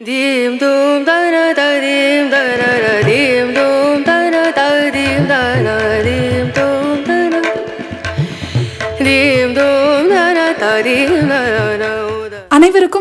Dim do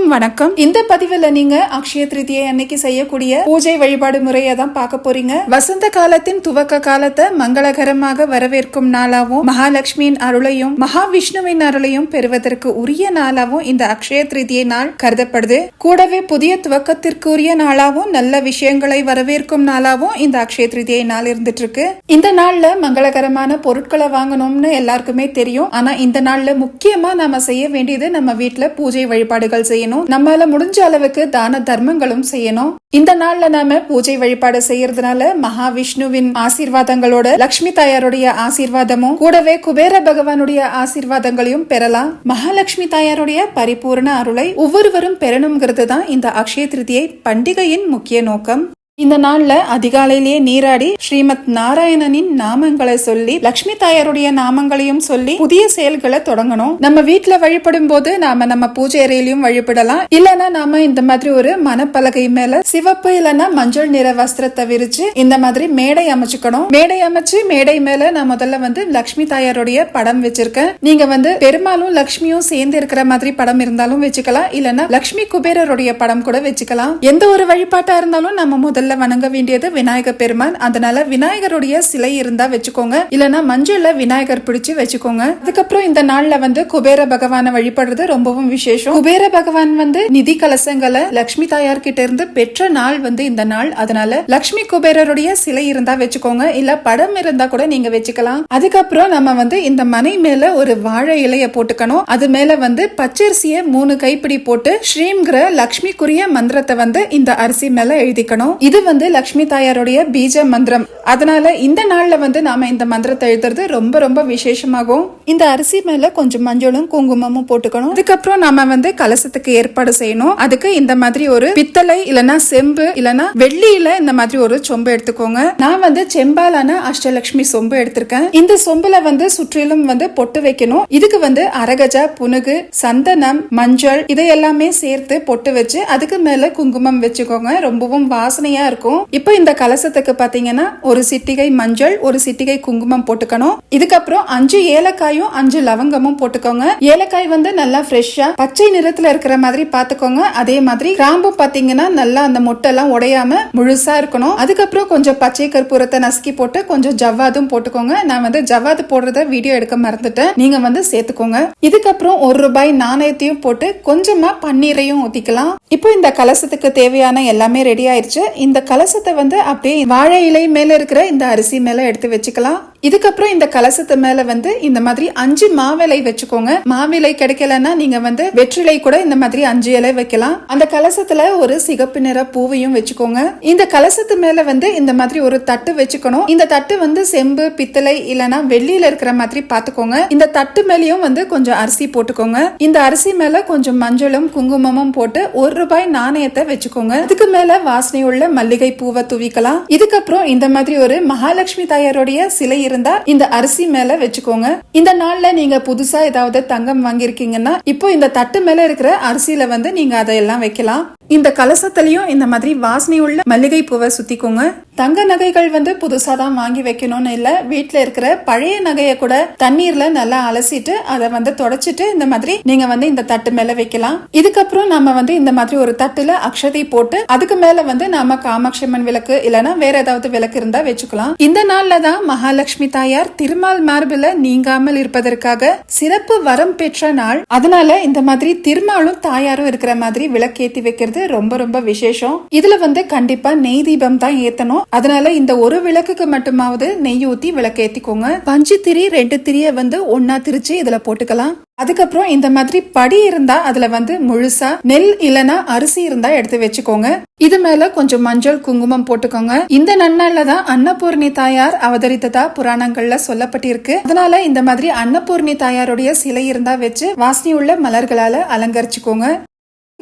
அனைவருக்கும் வணக்கம். இந்த பதிவுல நீங்க அக்ஷய திருதியை அன்னைக்கு செய்யக்கூடிய பூஜை வழிபாடு முறையை தான் பார்க்க போறீங்க. வசந்த காலத்தின் துவக்க காலத்தை மங்களகரமாக வரவேற்கும் நாளாவும் மகாலட்சுமியின் அருளையும் மகாவிஷ்ணுவின் அருளையும் பெறுவதற்கு உரிய நாளாவும் இந்த அக்ஷய திருதியை நாள் கருதப்படுது. கூடவே புதிய துவக்கத்திற்கு உரிய நாளாவும் நல்ல விஷயங்களை வரவேற்கும் நாளாவும் இந்த அக்ஷய திருதியை நாள் இருந்துட்டு இருக்கு இந்த நாள்ல மங்களகரமான பொருட்களை வாங்கணும்னு எல்லாருக்குமே தெரியும். ஆனா இந்த நாள்ல முக்கியமா நாம செய்ய வேண்டியது நம்ம வீட்டுல பூஜை வழிபாடுகள் செய்யணும். நம்மால முடிஞ்ச அளவுக்கு தான தர்மங்களும் செய்யணும். இந்த நாள்ல நாம பூஜை வழிபாடு செய்யறதுனால மகாவிஷ்ணுவின் ஆசீர்வாதங்களோட லக்ஷ்மி தாயாருடைய ஆசீர்வாதமும் கூடவே குபேர பகவானுடைய ஆசீர்வாதங்களையும் பெறலாம். மகாலட்சுமி தாயாருடைய பரிபூர்ண அருளை ஒவ்வொருவரும் பெறணுங்கிறது தான் இந்த அக்ஷய திருதியை பண்டிகையின் முக்கிய நோக்கம். இந்த நாள்ல அதிகாலையிலேயே நீராடி ஸ்ரீமத் நாராயணனின் நாமங்களை சொல்லி லக்ஷ்மி தாயாருடைய நாமங்களையும் சொல்லி புதிய செயல்களை தொடங்கணும். நம்ம வீட்டுல வழிபடும் போது நாம நம்ம பூஜை அறையிலையும் வழிபடலாம். இல்லனா நாம இந்த மாதிரி ஒரு மனப்பலகை மேல சிவப்பு இல்லனா மஞ்சள் நிற வஸ்திரத்தை விரிச்சு இந்த மாதிரி மேடை அமைச்சுக்கணும். மேடை அமைச்சு மேடை மேல நான் முதல்ல வந்து லக்ஷ்மி தாயாருடைய படம் வச்சிருக்கேன். நீங்க வந்து பெருமாளும் லக்ஷ்மியும் சேர்ந்து இருக்கிற மாதிரி படம் இருந்தாலும் வச்சுக்கலாம். இல்லனா லக்ஷ்மி குபேரருடைய படம் கூட வச்சுக்கலாம். எந்த ஒரு வழிபாட்டா இருந்தாலும் நம்ம முதல்ல வணங்க வேண்டியது விநாயகர் பெருமான். அதனால விநாயகருடைய சிலை இருந்தா வச்சுக்கோங்க. இல்லனா மஞ்சள்ல விநாயகர் பிடிச்சு வச்சுக்கோங்க. அதுக்கப்புறம் இந்த நாள்ல வந்து குபேர பகவானை வழிபடுறது ரொம்பவும் விசேஷம். குபேர பகவான் வந்து நிதி கலசங்களை லக்ஷ்மி தாயார் கிட்ட இருந்து பெற்ற நாள் வந்து இந்த நாள். அதனால லக்ஷ்மி குபேரருடைய சிலை இருந்தா வச்சுக்கோங்க. இல்ல படம் இருந்தா கூட நீங்க வச்சுக்கலாம். அதுக்கப்புறம் நம்ம வந்து இந்த மனை மேல ஒரு வாழை இலைய போட்டுக்கணும். அது மேல வந்து பச்சரிசிய மூணு கைப்பிடி போட்டு ஸ்ரீம்ங்கிற லக்ஷ்மிக்குரிய மந்திரத்தை வந்து இந்த அரிசி மேல எழுதிக்கணும். இது இது வந்து லக்ஷ்மி தாயாருடைய பீஜ மந்திரம். அதனால இந்த நாள்ல வந்து நாம இந்த மந்திரத்தை எழுதுறது ரொம்ப ரொம்ப விசேஷமாகும். இந்த அரிசி மேல கொஞ்சம் மஞ்சளும் குங்குமமும் போட்டுக்கணும். அதுக்கப்புறம் நாம வந்து கலசத்துக்கு ஏற்பாடு செய்யணும். அதுக்கு இந்த மாதிரி ஒரு பித்தளை இல்லனா செம்பு இல்லனா வெள்ளியில இந்த மாதிரி ஒரு சொம்பு எடுத்துக்கோங்க. நான் வந்து செம்பாலான அஷ்டலட்சுமி சொம்பு எடுத்திருக்கேன். இந்த சொம்புல வந்து சுற்றிலும் வந்து பொட்டு வைக்கணும். இதுக்கு வந்து அரகஜா புனுகு சந்தனம் மஞ்சள் இதையெல்லாமே சேர்த்து பொட்டு வச்சு அதுக்கு மேல குங்குமம் வச்சுக்கோங்க. ரொம்பவும் வாசனையா இருக்கும். இப்போ இந்த கலசத்துக்கு பாத்தீங்கன்னா ஒரு சிட்டிகை மஞ்சள் ஒரு சிட்டிகை குங்குமம் போட்டுக்கணும். இதுக்கப்புறம் அஞ்சு ஏலக்காயும் அஞ்சு லவங்கமும் போட்டுக்கோங்க. ஏலக்காய் வந்து நல்லா ஃப்ரெஷ்ஷா பச்சை நிறத்துல இருக்கிற மாதிரி பாத்துக்கோங்க. அதே மாதிரி கிராம்பும் பாத்தீங்கன்னா நல்லா அந்த மொட்டை எல்லாம் உடையாம முழுசா இருக்கணும். அதுக்கப்புறம் கொஞ்சம் பச்சை கற்பூரத்தை நசுக்கி போட்டு கொஞ்சம் ஜவ்வாதும் போட்டுக்கோங்க. நான் வந்து ஜவ்வாது போடுறத வீடியோ எடுக்க மறந்துட்டேன். நீங்க வந்து சேர்த்துக்கோங்க. இதுக்கப்புறம் ஒரு ரூபாய் நாணயத்தையும் போட்டு கொஞ்சமா பன்னீரையும் ஊத்திக்கலாம். இப்போ இந்த கலசத்துக்கு தேவையான எல்லாமே ரெடி ஆயிருச்சு. இந்த இந்த கலசத்தை வந்து அப்படியே வாழை இலை மேல இருக்கிற இந்த அரிசி மேல எடுத்து வச்சுக்கலாம். இதுக்கப்புறம் இந்த கலசத்து மேல வந்து இந்த மாதிரி அஞ்சு மாவிலை வச்சுக்கோங்க. மாவிலை கிடைக்கலன்னா நீங்க வந்து வெற்றிலை கூட இந்த மாதிரி அஞ்சு இலை வைக்கலாம். அந்த கலசத்துல ஒரு சிகப்பு நிற பூவையும் வச்சுக்கோங்க. இந்த கலசத்து மேல வந்து இந்த மாதிரி ஒரு தட்டு வச்சுக்கணும். இந்த தட்டு வந்து செம்பு பித்தளை இல்லனா வெள்ளியில இருக்கிற மாதிரி பாத்துக்கோங்க இந்த தட்டு மேலயும் வந்து கொஞ்சம் அரிசி போட்டுக்கோங்க. இந்த அரிசி மேல கொஞ்சம் மஞ்சளும் குங்குமமும் போட்டு ஒரு ரூபாய் நாணயத்தை வச்சுக்கோங்க. அதுக்கு மேல வாசனை உள்ள மல்லிகை பூவை துவிக்கலாம். இதுக்கப்புறம் இந்த மாதிரி ஒரு மகாலட்சுமி தாயாருடைய சிலை இருந்தா இந்த அரிசி மேல வச்சுக்கோங்க. இந்த நாள்ல நீங்க புதுசா ஏதாவது தங்கம் வாங்கியிருக்கீங்கன்னா இப்போ இந்த தட்டு மேல இருக்கிற அரிசியில வந்து நீங்க அதையெல்லாம் வைக்கலாம். இந்த கலசத்திலையும் இந்த மாதிரி வாசனை உள்ள மல்லிகை பூவை சுத்திக்கோங்க. தங்க நகைகள் வந்து புதுசா தான் வாங்கி வைக்கணும்னு இல்ல. வீட்டுல இருக்கிற பழைய நகைய கூட தண்ணீர்ல நல்லா அலசிட்டு அதை வந்து தொடச்சிட்டு இந்த மாதிரி நீங்க வந்து இந்த தட்டு மேல வைக்கலாம். இதுக்கப்புறம் நம்ம வந்து இந்த மாதிரி ஒரு தட்டுல அக்ஷதை போட்டு அதுக்கு மேல வந்து நாம காமாட்சியம்மன் விளக்கு இல்லனா வேற ஏதாவது விளக்கு இருந்தா வச்சுக்கலாம். இந்த நாள்ல தான் மகாலட்சுமி தாயார் திருமால் மார்பில நீங்காமல் இருப்பதற்காக சிறப்பு வரம் பெற்ற நாள். அதனால இந்த மாதிரி திருமாலும் தாயாரும் இருக்கிற மாதிரி விளக்கேத்தி வைக்கிறது ரொம்ப ரொம்ப விசேஷம். இதுல வந்து கண்டிப்பா நெய் தீபம் தான் ஏத்தணும். அதனால இந்த ஒரு விளக்குக்கு மட்டுமாவது நெய் ஊத்தி விளக்கு ஏத்திக்கோங்க பஞ்சு திரி ரெண்டு திரிய வந்து ஒன்னா திரிச்சு இதுல போட்டுக்கலாம். அதுக்கப்புறம் இந்த மாதிரி படி இருந்தா அதுல வந்து முழுசா நெல் இல்லனா அரிசி இருந்தா எடுத்து வச்சுக்கோங்க. இது மேல கொஞ்சம் மஞ்சள் குங்குமம் போட்டுக்கோங்க. இந்த நன்னாள்ல தான் அன்னபூர்ணி தாயார் அவதரித்ததா புராணங்கள்ல சொல்லப்பட்டிருக்கு. அதனால இந்த மாதிரி அன்னபூர்ணி தாயாருடைய சிலை இருந்தா வச்சு வாசனை உள்ள மலர்களால அலங்கரிச்சுக்கோங்க.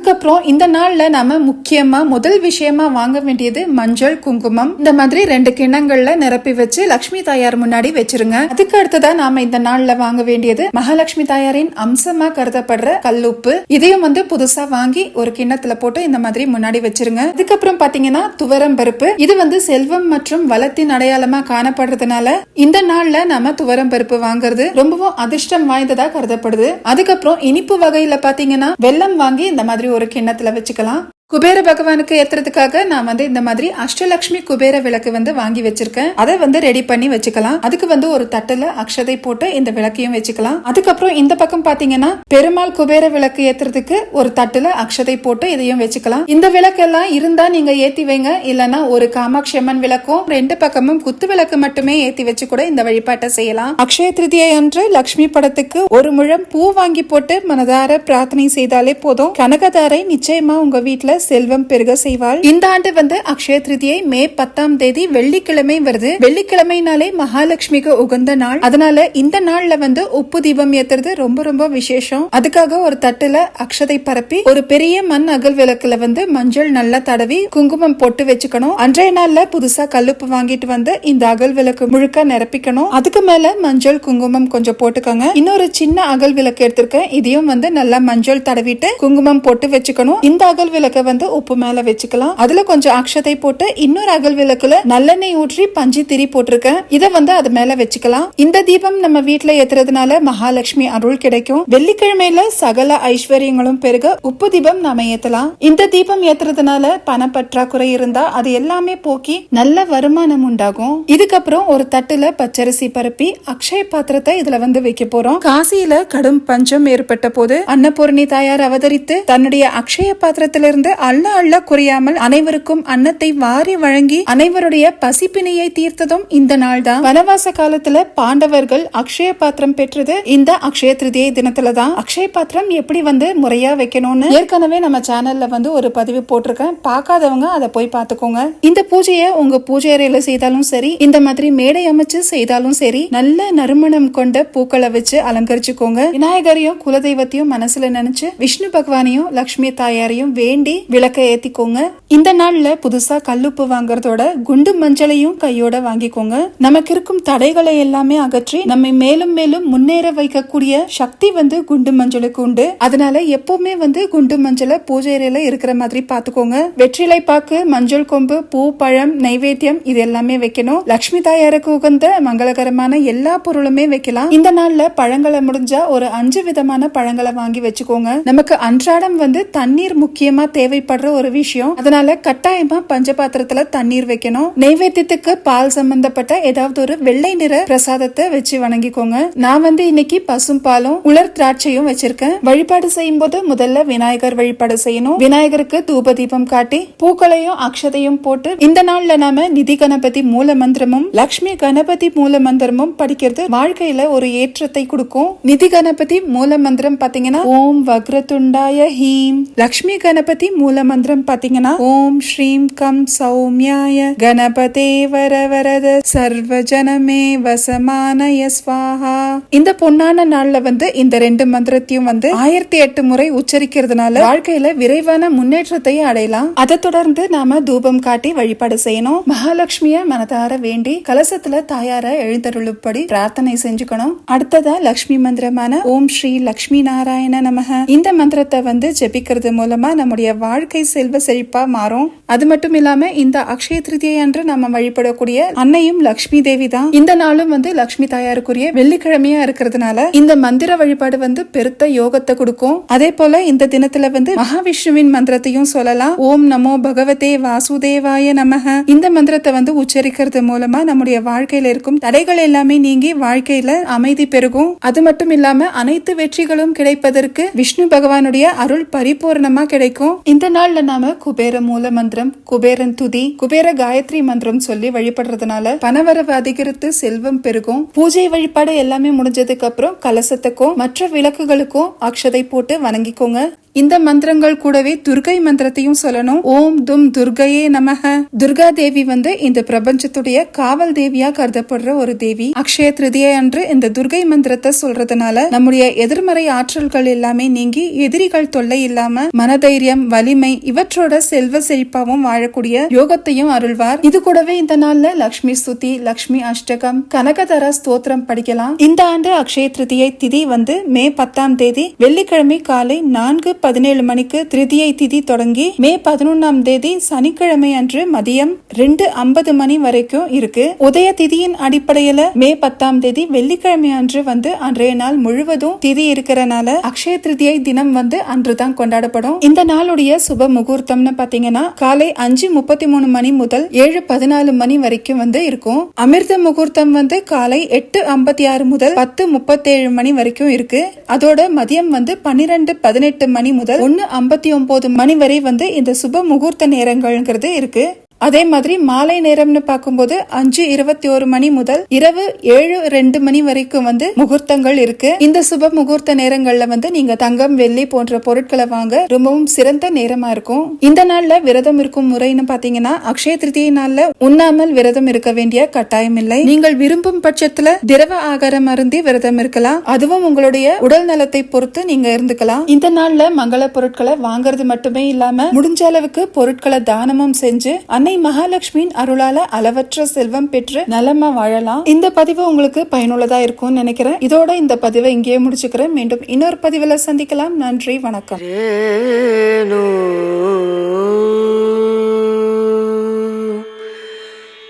அதுக்கப்புறம் இந்த நாள்ல நாம முக்கியமா முதல் விஷயமா வாங்க வேண்டியது மஞ்சள் குங்குமம். இந்த மாதிரி ரெண்டு கிண்ணங்கள்ல நிரப்பி வச்சு லக்ஷ்மி தாயார் முன்னாடி வச்சிருங்க. அதுக்கு அடுத்ததா நாம இந்த நாள்ல வாங்க வேண்டியது மகாலட்சுமி தாயாரின் அம்சமா கருதப்படுற கல்லுப்பு. இதையும் வந்து புதுசா வாங்கி ஒரு கிண்ணத்துல போட்டு இந்த மாதிரி முன்னாடி வச்சிருங்க. அதுக்கப்புறம் பாத்தீங்கன்னா துவரம் பருப்பு. இது வந்து செல்வம் மற்றும் வளத்தின் அடையாளமா காணப்படுறதுனால இந்த நாள்ல நாம துவரம் பருப்பு வாங்குறது ரொம்பவும் அதிர்ஷ்டம் வாய்ந்ததா கருதப்படுது. அதுக்கப்புறம் இனிப்பு வகையில பாத்தீங்கன்னா வெள்ளம் வாங்கி இந்த மாதிரி ஒரு கிண்ணத்தில் வச்சுக்கலாம். குபேர பகவானுக்கு ஏத்துறதுக்காக நான் வந்து இந்த மாதிரி அஷ்டலட்சுமி குபேர விளக்கு வந்து வாங்கி வச்சிருக்கேன். அதை வந்து ரெடி பண்ணி வச்சுக்கலாம். அதுக்கு வந்து ஒரு தட்டுல அக்ஷதை போட்டு இந்த விளக்கையும் வச்சுக்கலாம். அதுக்கப்புறம் இந்த பக்கம் பாத்தீங்கன்னா பெருமாள் குபேர விளக்கு ஏத்துறதுக்கு ஒரு தட்டுல அக்ஷதை போட்டு இதையும் வச்சுக்கலாம். இந்த விளக்கெல்லாம் இருந்தா நீங்க ஏத்தி வைங்க. இல்லனா ஒரு காமாட்சி அம்மன் விளக்கும் ரெண்டு பக்கமும் குத்து விளக்கு மட்டுமே ஏத்தி வச்சு கூட இந்த வழிபாட்டை செய்யலாம். அக்ஷய திருதியை அன்று லக்ஷ்மி படத்துக்கு ஒரு முழம் பூ வாங்கி போட்டு மனதார பிரார்த்தனை செய்தாலே போதும். கனகதாரை நிச்சயமா உங்க வீட்டுல செல்வம் பெருக செய்வாள். இந்த ஆண்டு வந்து அக்ஷய திருதியை மே பத்தாம் தேதி வெள்ளிக்கிழமை வருது. வெள்ளிக்கிழமைனாலே மகாலட்சுமிக்கு உகந்த நாள். அதனால இந்த நாள்ல வந்து உப்பு தீபம் ஏத்துறது ரொம்ப ரொம்ப விசேஷம். அதுக்காக ஒரு தட்டுல அக்ஷதை பரப்பி ஒரு பெரிய மண் அகல் விளக்குல வந்து மஞ்சள் நல்லா தடவி குங்குமம் போட்டு வச்சுக்கணும். அன்றைய நாள்ல புதுசா கல்லுப்பு வாங்கிட்டு வந்து இந்த அகல் விளக்கு முழுக்க நிரப்பிக்கணும். அதுக்கு மேல மஞ்சள் குங்குமம் கொஞ்சம் போட்டுக்கோங்க. இன்னொரு சின்ன அகல் விளக்கு எடுத்திருக்கேன். இதையும் வந்து நல்லா மஞ்சள் தடவிட்டு குங்குமம் போட்டு வச்சுக்கணும். இந்த அகல் விளக்க வந்து உப்பு மேல வச்சுக்கலாம். அதுல கொஞ்சம் அக்ஷதை போட்டு இன்னொரு அகல் விளக்குல நல்லெண்ணெய் ஊற்றி பஞ்சு திரி போட்டிருக்கேன். இதை வந்து அது மேல வச்சுக்கலாம். இந்த தீபம் நம்ம வீட்ல ஏத்துறதுனால மகாலட்சுமி அருள் கிடைக்கும். வெள்ளிக்கிழமையில சகல ஐஸ்வர்யங்களும் பெருக உப்பு தீபம் நாம ஏத்தலாம். இந்த தீபம் ஏத்துறதுனால பண பற்றாக்குறை இருந்தா அது எல்லாமே போக்கி நல்ல வருமானம் உண்டாகும். இதுக்கப்புறம் ஒரு தட்டுல பச்சரிசி பரப்பி அக்ஷய பாத்திரத்தை இதுல வந்து வைக்க போறோம். காசியில கடும் பஞ்சம் ஏற்பட்ட போது அன்னபூர்ணி தாயார் அவதரித்து தன்னுடைய அக்ஷய பாத்திரத்திலிருந்து அள்ள அள்ள குறையாமல் அனைவருக்கும் அன்னத்தை வாரி வழங்கி அனைவருடைய பசிப்பினையை தீர்த்ததும் இந்த நாள் தான் வனவாச காலத்துல பாண்டவர்கள் அக்ஷய பாத்திரம் பெற்றது இந்த அக்ஷய திருதியை தினத்துல தான் அக்ஷய பாத்திரம் எப்படி வந்து முறையா வைக்கணும்னு ஏற்கனவே நம்ம சேனல்ல வந்து ஒரு பதிவு போட்டிருக்கேன். பார்க்காதவங்க அதை போய் பார்த்துக்கோங்க. இந்த பூஜையை உங்க பூஜை அறையில செய்தாலும் சரி இந்த மாதிரி மேடை அமைச்சு செய்தாலும் சரி நல்ல நறுமணம் கொண்ட பூக்களை வச்சு அலங்கரிச்சுக்கோங்க. விநாயகரையும் குலதெய்வத்தையும் மனசுல நினைச்சு விஷ்ணு பகவானையும் லக்ஷ்மி தாயாரையும் வேண்டி விளக்க ஏத்திக்கோங்க இந்த நாள்ல புதுசா கல்லுப்பு வாங்குறதோட குண்டு மஞ்சளையும் கையோட வாங்கிக்கோங்க. நமக்கு இருக்கும் தடைகளை எல்லாமே அகற்றி நம்மை மேலும் மேலும் முன்னேற வைக்கக்கூடிய சக்தி வந்து குண்டு மஞ்சளுக்கு உண்டு. அதனால எப்பவுமே வந்து குண்டு மஞ்சளை பூஜை அறையில இருக்கிற மாதிரி பாத்துக்கோங்க வெற்றிலை பாக்கு மஞ்சள் கொம்பு பூ பழம் நைவேத்தியம் இது எல்லாமே வைக்கணும். லக்ஷ்மி தாயாருக்கு உகந்த மங்களகரமான எல்லா பொருளுமே வைக்கலாம். இந்த நாள்ல பழங்களை முடிஞ்சா ஒரு அஞ்சு விதமான பழங்களை வாங்கி வச்சுக்கோங்க. நமக்கு அன்றாடம் வந்து தண்ணீர் முக்கியமா தேவை தேவைப்படுற ஒரு விஷயம். அதனால கட்டாயமா பஞ்சபாத்திரத்துல தண்ணீர் வைக்கணும். நைவேத்தியத்துக்கு பால் சம்பந்தப்பட்ட ஏதாவது ஒரு வெள்ளை நிற பிரசாதத்தை வச்சு வணங்கிக்கோங்க. நான் வந்து இன்னைக்கு பசும் பாலும் உலர் திராட்சையும் வச்சிருக்கேன். வழிபாடு செய்யும் போது முதல்ல விநாயகர் வழிபாடு செய்யணும். விநாயகருக்கு தூப தீபம் காட்டி பூக்களையும் அக்ஷதையும் போட்டு இந்த நாள்ல நாம நிதி கணபதி மூல மந்திரமும் லக்ஷ்மி கணபதி மூல மந்திரமும் படிக்கிறது வாழ்க்கையில ஒரு ஏற்றத்தை கொடுக்கும். நிதி கணபதி மூல மந்திரம் பாத்தீங்கன்னா ஓம் வக்ரதுண்டாய ஹீம். லக்ஷ்மி கணபதி மூல மூல மந்திரம் பாத்தீங்கன்னா ஓம் ஸ்ரீம் கம் சௌமியாய கணபதே வர வரத சர்வஜனமே வசமானய ஸ்வாஹா. இந்த பொன்னான நாள்ல வந்து இந்த ரெண்டு மந்திரத்தையும் வந்து ஆயிரத்தி எட்டு முறை உச்சரிக்கிறதுனால வாழ்க்கையில விரைவான முன்னேற்றத்தை அடையலாம். அதை தொடர்ந்து நாம தூபம் காட்டி வழிபாடு செய்யணும். மகாலட்சுமிய மனதார வேண்டி கலசத்துல தாயார எழுந்தருளுப்படி பிரார்த்தனை செஞ்சுக்கணும். அடுத்ததா லக்ஷ்மி மந்திரமான ஓம் ஸ்ரீ லக்ஷ்மி நாராயண நமக. இந்த மந்திரத்தை வந்து ஜெபிக்கிறது மூலமா நம்முடைய வாழ் வாழ்க்கை செல்வ செழிப்பா மாறும். அது மட்டும் இல்லாம இந்த அக்ஷய திருதியை அன்று நம்ம வழிபடக்கூடிய அன்னையும் லக்ஷ்மி தேவி தான். இந்த நாளும் வந்து லக்ஷ்மி தாயாருக்குரிய வெள்ளிக்கிழமையா இருக்கிறதுனால இந்த மந்திர வழிபாடு வந்து பெருத்த யோகத்தை கொடுக்கும். அதே போல இந்த தினத்துல வந்து மகாவிஷ்ணுவின் மந்திரத்தையும் சொல்லலாம். ஓம் நமோ பகவதே வாசுதேவாய நமக. இந்த மந்திரத்தை வந்து உச்சரிக்கிறது மூலமா நம்முடைய வாழ்க்கையில இருக்கும் தடைகள் எல்லாமே நீங்கி வாழ்க்கையில அமைதி பெருகும். அது மட்டும் இல்லாம அனைத்து வெற்றிகளும் கிடைப்பதற்கு விஷ்ணு பகவானுடைய அருள் பரிபூர்ணமா கிடைக்கும். இந்த நாள்ல நாம குபேர மூல மந்திரம் குபேரன் துதி குபேர காயத்ரி மந்திரம் சொல்லி வழிபடுறதுனால பணவரவு அதிகரித்து செல்வம் பெருகும். பூஜை வழிபாடு எல்லாமே முடிஞ்சதுக்கு அப்புறம் கலசத்துக்கும் மற்ற விளக்குகளுக்கும் அக்ஷதை போட்டு வணங்கிக்கோங்க. இந்த மந்திரங்கள் கூடவே துர்கை மந்திரத்தையும் சொல்லணும். ஓம் தும் துர்கையே நமக. துர்கா தேவி வந்து இந்த பிரபஞ்சத்துடைய காவல் தேவியா கருதப்படுற ஒரு தேவி. அக்ஷய திருதியை அன்று இந்த துர்கை மந்திரத்தை சொல்றதுனால நம்முடைய எதிர்மறை ஆற்றல்கள் எல்லாமே நீங்கி எதிரிகள் தொல்லை இல்லாம மனதைரியம் வலிமை இவற்றோட செல்வ செழிப்பாவும் வாழக்கூடிய யோகத்தையும் அருள்வார். இது கூடவே இந்த நாள்ல லக்ஷ்மி ஸ்துதி லக்ஷ்மி அஷ்டகம் கனகதர ஸ்தோத்திரம் படிக்கலாம். இந்த ஆண்டு அக்ஷய திருதியை திதி வந்து மே பத்தாம் தேதி வெள்ளிக்கிழமை காலை நான்கு பதினேழு மணிக்கு திருதியை திதி தொடங்கி மே பதினொன்னாம் தேதி சனிக்கிழமை அன்று மதியம் ரெண்டு ஐம்பது மணி வரைக்கும் இருக்கு. உதய திதியின் அடிப்படையில மே பத்தாம் தேதி வெள்ளிக்கிழமை அன்று வந்து அன்றைய நாள் முழுவதும் திதி இருக்கிறனால அக்ஷய திருதியை தினம் வந்து அன்றுதான் கொண்டாடப்படும். இந்த நாளுடைய சுப முகூர்த்தம்னு பாத்தீங்கன்னா காலை அஞ்சு முப்பத்தி மூணு மணி முதல் ஏழு பதினாலு மணி வரைக்கும் வந்து இருக்கும். அமிர்த முகூர்த்தம் வந்து காலை எட்டு ஐம்பத்தி ஆறு முதல் பத்து முப்பத்தேழு மணி வரைக்கும் இருக்கு. அதோட மதியம் வந்து பன்னிரெண்டு பதினெட்டு மணி முதல் ஒன்னு ஐம்பத்தி ஒன்பது மணி வரை வந்து இந்த சுப முகூர்த்த நேரங்கள்ங்கிறது இருக்கு. அதே மாதிரி மாலை நேரம்னு பார்க்கும்போது அஞ்சு இருபத்தி ஒரு மணி முதல் இரவு ஏழு ரெண்டு மணி வரைக்கும் வந்து முகூர்த்தங்கள் இருக்கு. இந்த சுப முகூர்த்த நேரங்கள்ல வந்து நீங்க தங்கம் வெள்ளி போன்ற பொருட்களை வாங்க ரொம்பவும் சிறந்த நேரமா இருக்கும். இந்த நாள்ல விரதம் இருக்கும் முறைன்னு பாத்தீங்கன்னா அக்ஷய திருத்திய நாள்ல உண்ணாமல் விரதம் இருக்க வேண்டிய கட்டாயம் இல்லை. நீங்கள் விரும்பும் பட்சத்துல திரவ ஆகாரம் அருந்தி விரதம் இருக்கலாம். அதுவும் உங்களுடைய உடல் நலத்தை பொறுத்து நீங்க இருந்துக்கலாம். இந்த நாள்ல மங்கள பொருட்களை வாங்குறது மட்டுமே இல்லாம முடிஞ்ச அளவுக்கு பொருட்களை தானமும் செஞ்சு அன்னை மகாலட்சுமியின் அருளால அளவற்ற செல்வம் பெற்று நலமா வாழலாம். இந்த பதிவு உங்களுக்கு பயனுள்ளதா இருக்கும்னு நினைக்கிறேன். இதோட இந்த பதிவை இங்கேயே முடிச்சுக்கிறேன். மீண்டும் இன்னொரு பதிவுல சந்திக்கலாம். நன்றி வணக்கம்.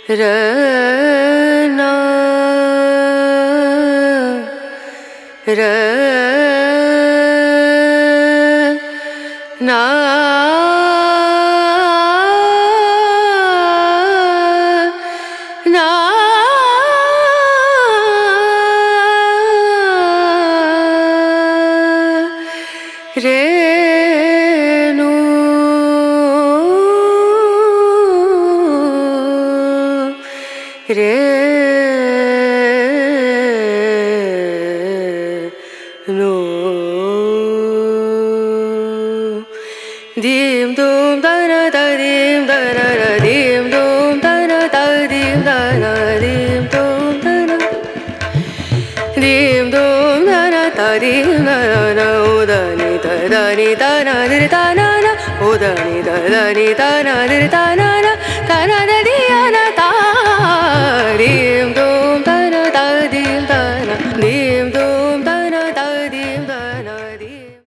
ரே ரேனா நா Renu Renu ததனி தன திரி தன உதனி ததனி தன திரி தன